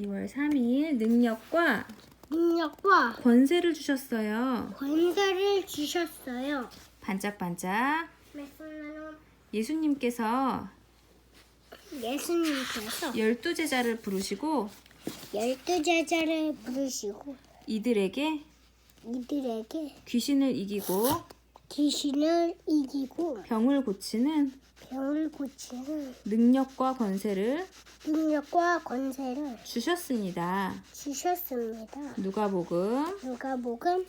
2월 3일 능력과 능력과 권세를 주셨어요. 권세를 주셨어요. 반짝반짝 예수님께서 예수님께서 열두 제자를 부르시고 열두 제자를 부르시고 이들에게 이들에게 귀신을 이기고 귀신을 이기고 병을 고치는 병을 고치는 능력과 권세를 능력과 권세를 주셨습니다. 주셨습니다. 누가복음 누가복음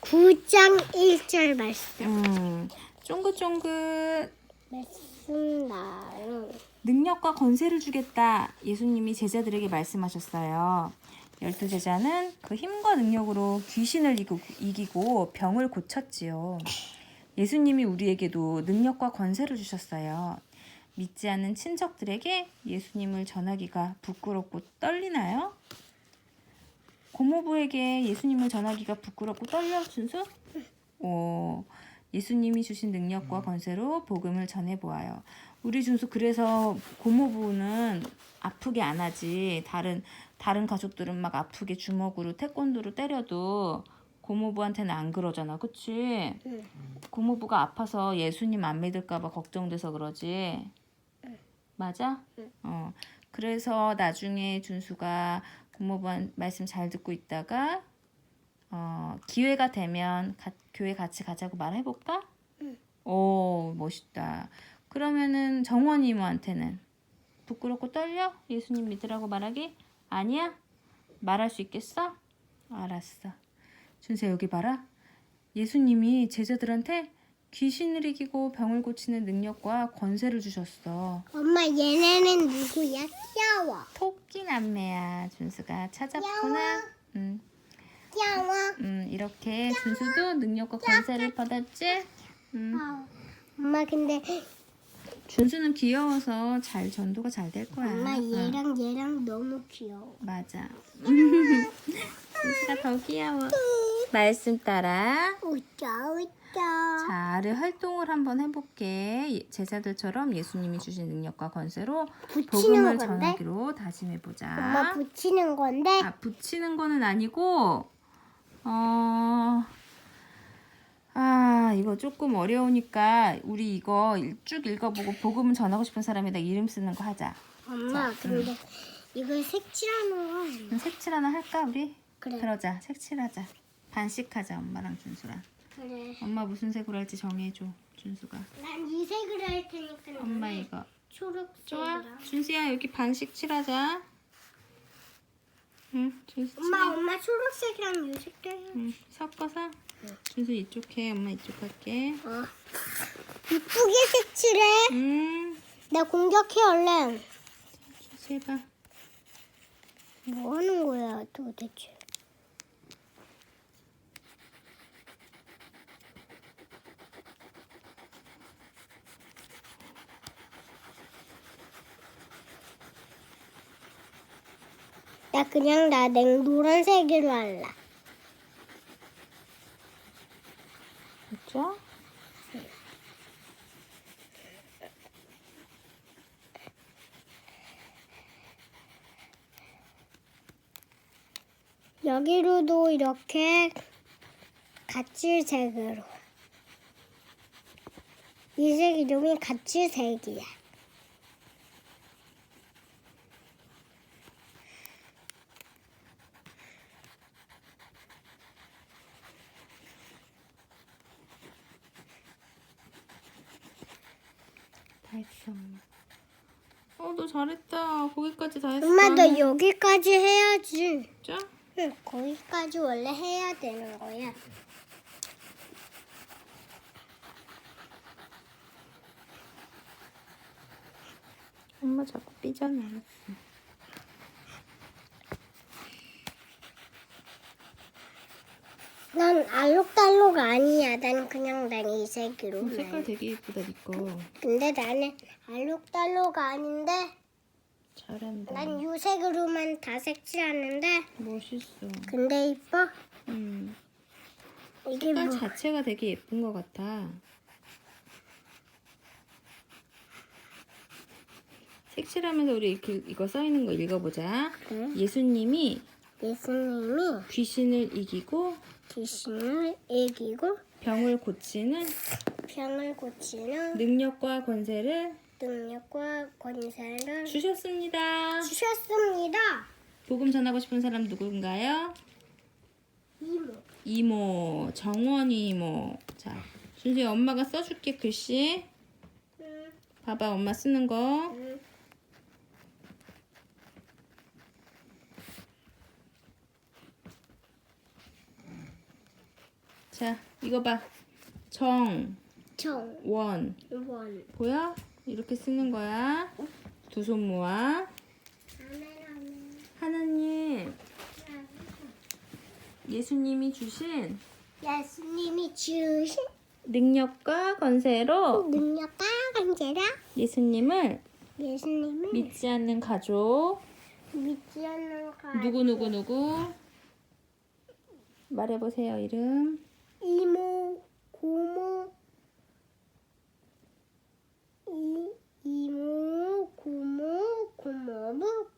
9장 1절 말씀 음, 쫑긋쫑긋 말씀 나는 능력과 권세를 주겠다. 예수님이 제자들에게 말씀하셨어요. 열두 제자는 그 힘과 능력으로 귀신을 이기고 병을 고쳤지요. 예수님이 우리에게도 능력과 권세를 주셨어요. 믿지 않는 친척들에게 예수님을 전하기가 부끄럽고 떨리나요? 고모부에게 예수님을 전하기가 부끄럽고 떨려 준수? 오, 예수님이 주신 능력과 권세로 복음을 전해 보아요. 우리 준수 그래서 고모부는 아프게 안 하지. 다른 다른 가족들은 막 아프게 주먹으로 태권도로 때려도 고모부한테는 안 그러잖아. 그치? 응. 고모부가 아파서 예수님 안 믿을까봐 걱정돼서 그러지. 맞아? 응. 어. 그래서 나중에 준수가 고모부 한 말씀 잘 듣고 있다가 어, 기회가 되면 가- 교회 같이 가자고 말해볼까? 응. 오, 멋있다. 그러면은 정원 이모한테는 부끄럽고 떨려? 예수님 믿으라고 말하기? 아니야? 말할 수 있겠어? 알았어. 준세 여기 봐라. 예수님이 제자들한테 귀신을 이기고 병을 고치는 능력과 권세를 주셨어. 엄마 얘네는 누구야? 귀여워. 토끼 남매야. 준수가 찾았구나. 음, 귀여워. 음, 이렇게 준수도 능력과 권세를 받았지? 음. 아, 엄마 근데 준수는 귀여워서 잘 전도가 잘 될 거야. 엄마 응, 얘랑 얘랑 너무 귀여워. 맞아. 준수가 더 귀여워. 말씀 따라. 웃자 웃자. 자, 아래 활동을 한번 해볼게. 예- 제자들처럼 예수님이 주신 능력과 권세로 붙이는 복음을 건데? 전하기로 다짐해보자. 엄마 붙이는 건데 아, 붙이는 거는 아니고, 어, 아, 이거 조금 어려우니까 우리 이거 일- 쭉 읽어보고 복음을 전하고 싶은 사람에다 이름 쓰는 거 하자. 엄마 근데 이걸 색칠하는 건 그럼 색칠 하나 할까, 우리? 그래 그러자, 색칠하자. 반씩 하자, 엄마랑 준수랑. 그래. 엄마 무슨 색으로 할지 정해줘, 준수가. 난 이 색을 할 테니까 엄마 너는 이거. 초록색이랑. 좋아? 준수야, 여기 반씩 칠하자. 응, 준수 칠해. 엄마 엄마 초록색이랑 이 색깔. 응, 섞어서. 준수 이쪽 해, 엄마 이쪽 할게. 어. 이쁘게 색칠해. 음, 나 공격해 얼른. 준수 해봐. 뭐 하는 거야 도대체? 나 그냥 나 냉노란색으로 할래. 됐죠? 여기로도 이렇게 가칠색으로. 이 색 이름이 가칠색이야. 다 했어, 엄마. 어, 너 잘했다. 거기까지 다 했어. 엄마 너 여기까지 해야지. 진짜? 응, 거기까지 원래 해야 되는 거야. 엄마 자꾸 삐잖아. 난 알록달록 아니야. 난 그냥 난 이 색으로. 어, 색깔 되게 예쁘다, 니 거. 근데 나는 알록달록 아닌데 잘한다. 난이 색으로만 다 색칠하는데 멋있어. 근데 이뻐? 음. 이게 색깔 뭐 자체가 되게 예쁜 것 같아. 색칠하면서 우리 이렇게 이거 써 있는 거 읽어보자. 네. 예수님이 예수님이 귀신을 이기고 귀신을 이기고 병을 고치는 병을 고치는 능력과 권세를 능력과 권세를 주셨습니다. 주셨습니다. 복음 전하고 싶은 사람 누군가요? 이모. 이모, 정원이 이모. 자, 준수이 엄마가 써줄게 글씨. 응, 봐봐, 엄마 쓰는 거. 응. 자, 이거 봐. 정, 정, 원. 원. 보여? 이렇게 쓰는 거야. 두 손 모아. 하나님, 예수님이 주신 예수님이 주신 능력과 건세로 능력과 강제라 예수님을 예수님을 믿지 않는 가족 믿지 않는 가 누구 누구 누구 말해보세요 이름 이모, 고모, 이, 이모, 고모, 고모부,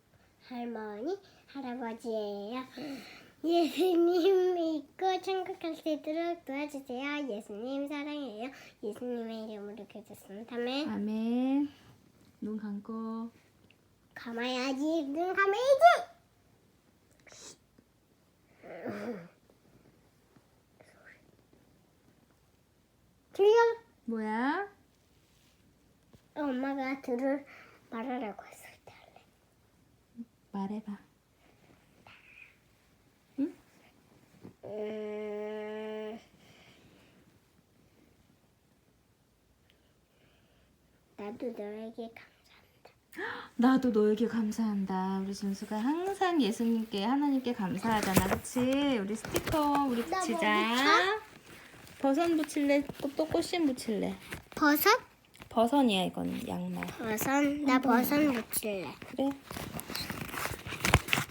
할머니, 할아버지예요. 예수님 믿고 천국 갈 수 있도록 도와주세요. 예수님 사랑해요. 예수님의 이름으로 기도했습니다. 아멘. 아멘 눈 감고 감아야지. 눈 감아야지. 들려? 뭐야 엄마가 들을 말하라고 했을 때 할래. 말해봐. 음... 나도 너에게 감사합니다. 나도 너에게 감사한다. 우리 준수가 항상 예수님께 하나님께 감사하잖아. 그치? 우리 스티커 우리 붙이자. 버선 붙일래? 또, 또 꽃신 붙일래? 버섯? 버선이야 이건 양말 버섯? 나 버섯 묻힐래. 그래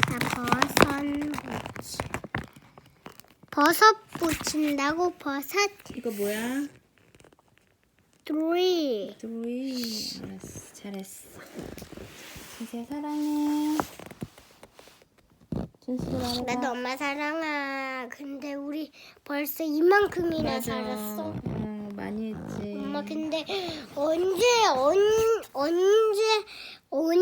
나 버섯 묻힐. 버섯 붙인다고 버섯 이거 뭐야. 드로이 알았어 잘했어 진짜 사랑해 말해봐 나도 엄마 사랑아. 근데 우리 벌써 이만큼이나 맞아. 살았어. 어, 많이 했지. 엄마 근데 언제 언 언제 언